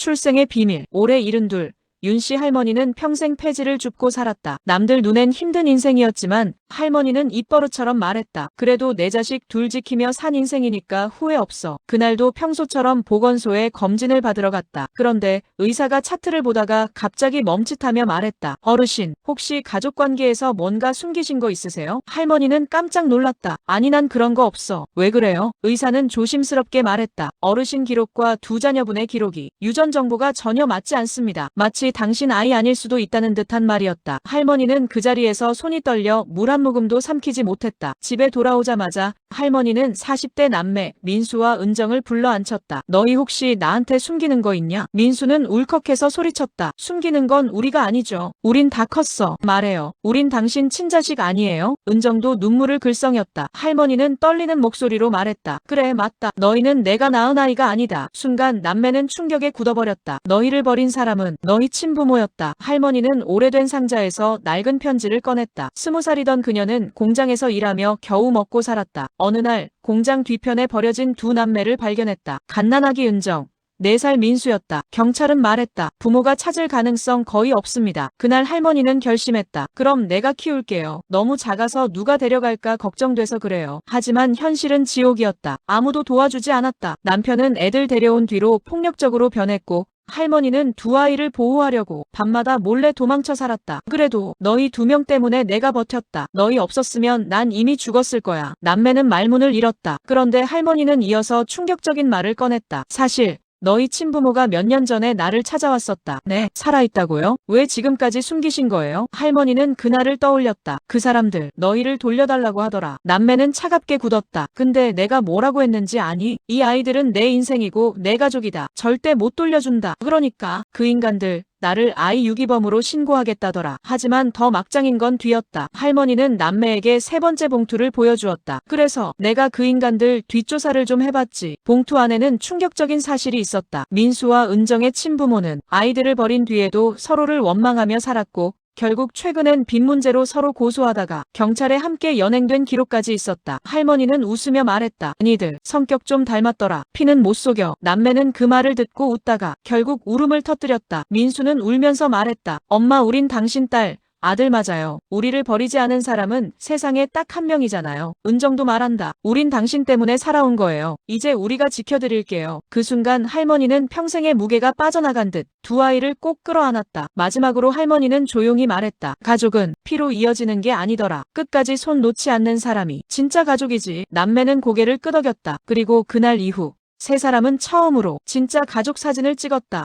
출생의 비밀. 올해 72. 윤씨 할머니는 평생 폐지를 줍고 살았다. 남들 눈엔 힘든 인생이었지만 할머니는 입버릇처럼 말했다. 그래도 내 자식 둘 지키며 산 인생이니까 후회 없어. 그날도 평소처럼 보건소에 검진을 받으러 갔다. 그런데 의사가 차트를 보다가 갑자기 멈칫하며 말했다. 어르신, 혹시 가족 관계에서 뭔가 숨기신 거 있으세요? 할머니는 깜짝 놀랐다. 아니 난 그런 거 없어. 왜 그래요? 의사는 조심스럽게 말했다. 어르신 기록과 두 자녀분의 기록이 유전 정보가 전혀 맞지 않습니다. 마치 당신 아이 아닐 수도 있다는 듯한 말이었다. 할머니는 그 자리에서 손이 떨려 물 한 모금도 삼키지 못했다. 집에 돌아오자마자 할머니는 40대 남매 민수와 은정을 불러 앉혔다. 너희 혹시 나한테 숨기는 거 있냐? 민수는 울컥해서 소리쳤다. 숨기는 건 우리가 아니죠. 우린 다 컸어. 말해요. 우린 당신 친자식 아니에요? 은정도 눈물을 글썽였다. 할머니는 떨리는 목소리로 말했다. 그래 맞다. 너희는 내가 낳은 아이가 아니다. 순간 남매는 충격에 굳어버렸다. 너희를 버린 사람은 너희 친부모였다. 할머니는 오래된 상자에서 낡은 편지를 꺼냈다. 스무 살이던 그녀는 공장에서 일하며 겨우 먹고 살았다. 어느 날 공장 뒤편에 버려진 두 남매를 발견했다. 갓난아기 은정. 4살 민수였다. 경찰은 말했다. 부모가 찾을 가능성 거의 없습니다. 그날 할머니는 결심했다. 그럼 내가 키울게요. 너무 작아서 누가 데려갈까 걱정돼서 그래요. 하지만 현실은 지옥이었다. 아무도 도와주지 않았다. 남편은 애들 데려온 뒤로 폭력적으로 변했고 할머니는 두 아이를 보호하려고 밤마다 몰래 도망쳐 살았다. 그래도 너희 두 명 때문에 내가 버텼다. 너희 없었으면 난 이미 죽었을 거야. 남매는 말문을 잃었다. 그런데 할머니는 이어서 충격적인 말을 꺼냈다. 사실 너희 친부모가 몇 년 전에 나를 찾아왔었다. 네, 살아있다고요? 왜 지금까지 숨기신 거예요? 할머니는 그날을 떠올렸다. 그 사람들, 너희를 돌려달라고 하더라. 남매는 차갑게 굳었다. 근데 내가 뭐라고 했는지 아니? 이 아이들은 내 인생이고 내 가족이다. 절대 못 돌려준다. 그러니까 그 인간들, 나를 아이 유기범으로 신고하겠다더라. 하지만 더 막장인 건 뒤였다. 할머니는 남매에게 세 번째 봉투를 보여주었다. 그래서 내가 그 인간들 뒷조사를 좀 해봤지. 봉투 안에는 충격적인 사실이 있었다. 민수와 은정의 친부모는 아이들을 버린 뒤에도 서로를 원망하며 살았고 결국 최근엔 빚 문제로 서로 고소하다가 경찰에 함께 연행된 기록까지 있었다. 할머니는 웃으며 말했다. 니들 성격 좀 닮았더라. 피는 못 속여. 남매는 그 말을 듣고 웃다가 결국 울음을 터뜨렸다. 민수는 울면서 말했다. 엄마 우린 당신 딸. 아들 맞아요. 우리를 버리지 않은 사람은 세상에 딱 한 명이잖아요. 은정도 말한다. 우린 당신 때문에 살아온 거예요. 이제 우리가 지켜드릴게요. 그 순간 할머니는 평생의 무게가 빠져나간 듯 두 아이를 꼭 끌어안았다. 마지막으로 할머니는 조용히 말했다. 가족은 피로 이어지는 게 아니더라. 끝까지 손 놓지 않는 사람이 진짜 가족이지. 남매는 고개를 끄덕였다. 그리고 그날 이후 세 사람은 처음으로 진짜 가족 사진을 찍었다.